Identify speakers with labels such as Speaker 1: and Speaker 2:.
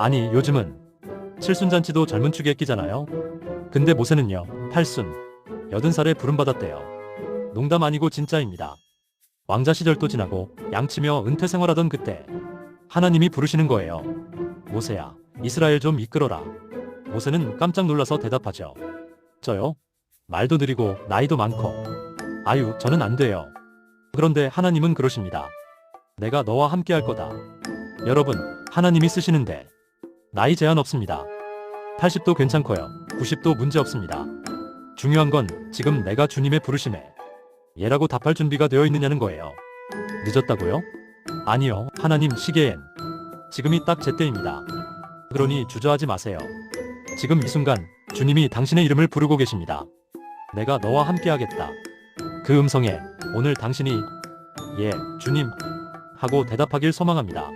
Speaker 1: 아니 요즘은 칠순잔치도 젊은 축에 끼잖아요. 근데 모세는요 팔순 여든 살에 부름받았대요. 농담 아니고 진짜입니다. 왕자 시절도 지나고 양치며 은퇴 생활하던 그때 하나님이 부르시는 거예요. 모세야 이스라엘 좀 이끌어라. 모세는 깜짝 놀라서 대답하죠. 저요? 말도 느리고 나이도 많고 아유 저는 안 돼요. 그런데 하나님은 그러십니다. 내가 너와 함께 할 거다. 여러분 하나님이 쓰시는데 나이 제한 없습니다. 80도 괜찮고요. 90도 문제 없습니다. 중요한 건 지금 내가 주님의 부르심에 예라고 답할 준비가 되어 있느냐는 거예요. 늦었다고요? 아니요. 하나님 시계엔 지금이 딱 제때입니다. 그러니 주저하지 마세요. 지금 이 순간 주님이 당신의 이름을 부르고 계십니다. 내가 너와 함께 하겠다. 그 음성에 오늘 당신이 예, 주님 하고 대답하길 소망합니다.